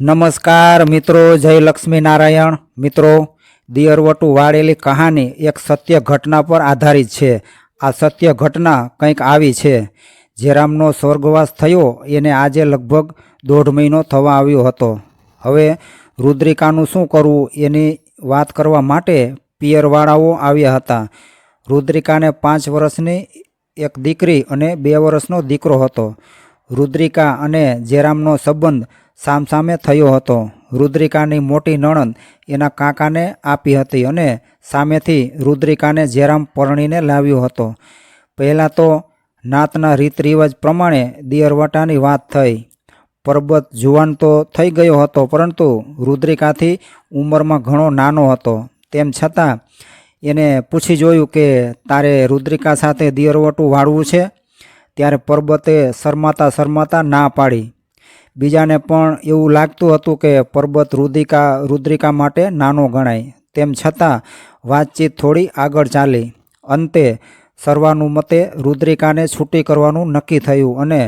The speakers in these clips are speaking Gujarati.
નમસ્કાર મિત્રો, જય લક્ષ્મી નારાયણ મિત્રો, દિયરવટુ વાળેલી કહાની એક સત્ય ઘટના પર આધારિત છે. આ સત્ય ઘટના કંઈક આવી છે. જેરામનો સ્વર્ગવાસ થયો, એને આજે લગભગ દોઢ મહિનો થવા આવ્યો હતો. હવે રુદ્રિકાનું શું કરવું, એની વાત કરવા માટે પિયરવાળાઓ આવ્યા હતા. રુદ્રિકાને પાંચ વર્ષની એક દીકરી અને બે વર્ષનો દીકરો હતો. રુદ્રિકા અને જેરામનો સંબંધ સામસામે થયો હતો. રુદ્રિકાની મોટી નણંદ એના કાકાને આપી હતી અને સામેથી રુદ્રિકાને જેરામ પરણીને લાવ્યો હતો. પહેલાં તો નાતના રીત રિવાજ પ્રમાણે દિયરવટાની વાત થઈ. પરબત જુવાન તો થઈ ગયો હતો, પરંતુ રુદ્રિકાથી ઉંમરમાં ઘણો નાનો હતો. તેમ છતાં એને પૂછી જોયું કે, તારે રુદ્રિકા સાથે દિયરવટું વાળવું છે? ત્યારે પરબતે શરમાતા શરમાતા ના પાડી. બીજાને પણ એવું લાગતું હતું કે પર્વત રુદ્રિકા રુદ્રિકા માટે નાનો ગણાય. તેમ છતાં, વાતચીત થોડી આગળ ચાલી. અંતે, સર્વાનુમતે રુદ્રિકાને છૂટી કરવાનું નક્કી થયું અને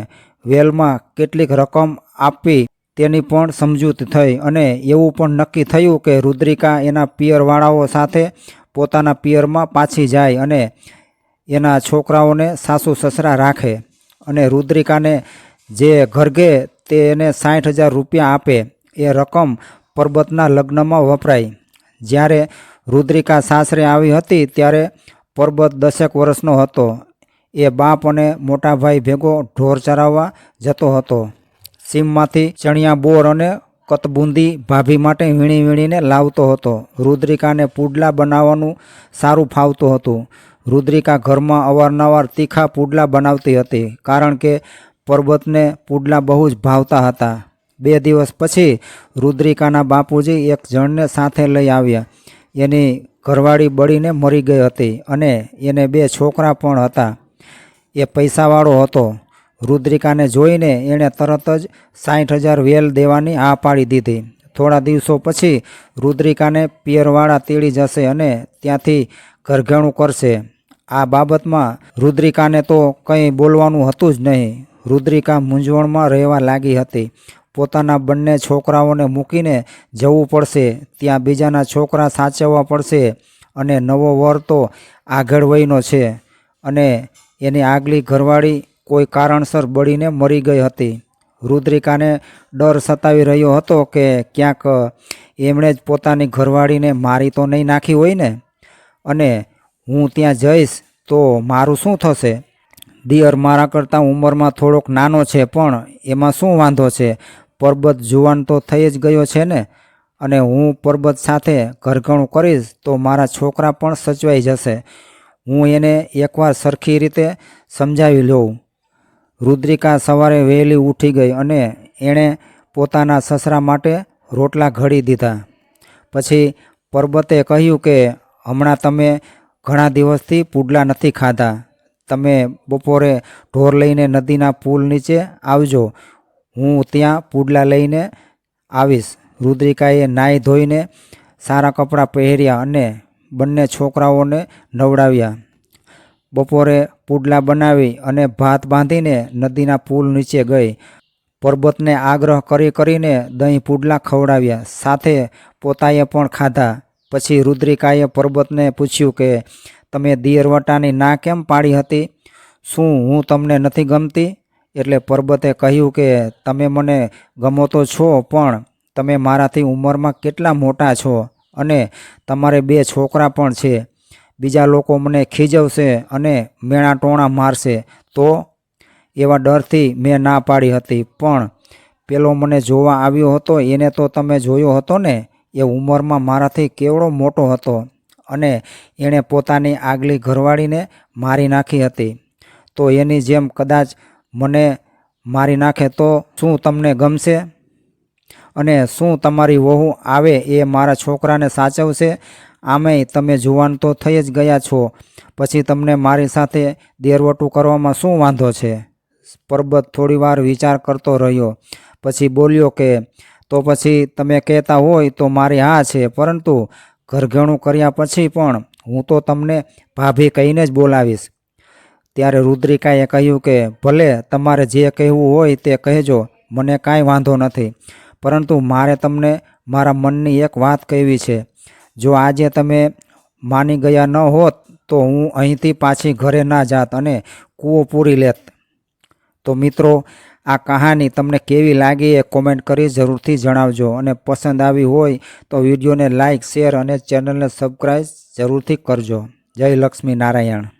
વેલમાં કેટલીક રકમ આપવી તેની પણ સમજૂત થઈ અને એવું પણ નક્કી થયું કે રુદ્રિકા એના પિયરવાળાઓ સાથે પોતાના પિયરમાં પાછી જાય અને એના છોકરાઓને સાસુ સસરા રાખે અને રુદ્રિકાને જે ઘરગે તે એને સાઠ હજાર રૂપિયા આપે, એ રકમ પરબતના લગ્નમાં વપરાય. જ્યારે રુદ્રિકા સાસરે આવી હતી, ત્યારે પરબત દસેક વર્ષનો હતો. એ બાપ અને મોટા ભાઈ ભેગો ઢોર ચરાવવા જતો હતો. સીમમાંથી ચણિયા બોર અને કતબુંદી ભાભી માટે વીણી વીણીને લાવતો હતો. રુદ્રિકાને પુડલા બનાવવાનું સારું ફાવતું હતું. રુદ્રિકા ઘરમાં અવારનવાર તીખા પુડલા બનાવતી હતી, કારણ કે પર્વતને પુડલા બહુ જ ભાવતા હતા. બે દિવસ પછી રુદ્રિકાના બાપુજી એક જણને સાથે લઈ આવ્યા. એની ઘરવાળી બળીને મરી ગઈ હતી અને એને બે છોકરા પણ હતા. એ પૈસાવાળો હતો. રુદ્રિકાને જોઈને એણે તરત જ સાઠ હજાર વેલ દેવાની આ પાડી દીધી. થોડા દિવસો પછી રુદ્રિકાને પિયરવાળા તેડી જશે અને ત્યાંથી ઘરઘેણું કરશે. આ બાબતમાં રુદ્રિકાને તો કંઈ બોલવાનું હતું જ નહીં. રુદ્રિકા મૂંઝવણમાં રહેવા લાગી હતી. પોતાના બંને છોકરાઓને મૂકીને જવું પડશે, ત્યાં બીજાના છોકરા સાચવવા પડશે અને નવો વર તો આગળ વયનો છે અને એની આગલી ઘરવાળી કોઈ કારણસર બળીને મરી ગઈ હતી. રુદ્રિકાને ડર સતાવી રહ્યો હતો કે ક્યાંક એમણે જ પોતાની ઘરવાળીને મારી તો નહીં નાખી હોય ને? અને હું ત્યાં જઈશ તો મારું શું થશે? દિયર મારા કરતાં ઉંમરમાં થોડોક નાનો છે, પણ એમાં શું વાંધો છે? પરબત જુવાન તો થઈ જ ગયો છે ને? અને હું પરબત સાથે ઘરઘણું કરીશ તો મારા છોકરા પણ સચવાઈ જશે. હું એને એકવાર સરખી રીતે સમજાવી લઉં. રુદ્રિકા સવારે વહેલી ઉઠી ગઈ અને એણે પોતાના સસરા માટે રોટલા ઘડી દીધા. પછી પરબતે કહ્યું કે, હમણાં તમે ઘણા દિવસથી પુડલા નથી ખાધા. તમે બપોરે ઢોર લઈને નદીના પુલ નીચે આવજો. હું ત્યાં પુડલા લઈને આવીશ. રુદ્રિકાએ નાહી ધોઈને સારા કપડાં પહેર્યા અને બંને છોકરાઓને નવડાવ્યા. બપોરે પુડલા બનાવી અને ભાત બાંધીને નદીના પુલ નીચે ગઈ. પર્વતને આગ્રહ કરી કરીને દહીં પુડલા ખવડાવ્યા. સાથે પોતાએ પણ ખાધા. પછી રુદ્રિકાએ પર્વતને પૂછ્યું કે તમે દિયરવટાની ના કેમ પાડી હતી? શું હું તમને નથી ગમતી? એટલે પરબતે કહ્યું કે, તમે મને ગમો તો છો, પણ તમે મારાથી ઉંમરમાં કેટલા મોટા છો અને તમારે બે છોકરા પણ છે. બીજા લોકો મને ખીજવશે અને મેણા ટોણા મારશે. તો એવા ડરથી મેં ના પાડી હતી. પણ પેલો મને જોવા આવ્યો હતો, એને તો તમે જોયો હતો ને? એ ઉંમરમાં મારાથી કેવડો મોટો હતો. અને એણે પોતાની આગલી ઘરવાળીને મારી નાખી હતી. તો એની જેમ કદાચ મને મારી નાખે તો શું તમને ગમશે? અને શું તમારી વહુ આવે એ મારા છોકરાને સાચવશે? આમેય તમે જુવાન તો થઈ જ ગયા છો. પછી તમને મારી સાથે દેરવટું કરવામાં શું વાંધો છે? પરબત થોડીવાર વિચાર કરતો રહ્યો. પછી બોલ્યો કે, તો પછી તમે કહેતા હોય તો મારી હા છે, પરંતુ ઘરઘણું કર્યા પછી પણ હું તો તમને ભાભી કહીને જ બોલાવીશ. ત્યારે રુદ્રિકાએ કહ્યું કે, ભલે તમારે જે કહેવું હોય તે કહેજો, મને કાંઈ વાંધો નથી. પરંતુ મારે તમને મારા મનની એક વાત કહેવી છે. જો આજે તમે માની ગયા ન હોત તો હું અહીંથી પાછી ઘરે ના જાત અને કૂવો પૂરી લેત. તો મિત્રો આ કહાની તમને કેવી લાગી એ કોમેન્ટ કરી જરૂરથી જણાવજો. અને પસંદ આવી હોય તો વિડીયોને લાઇક શેર અને ચેનલને સબસ્ક્રાઈબ જરૂરથી કરજો. જય લક્ષ્મી નારાયણ.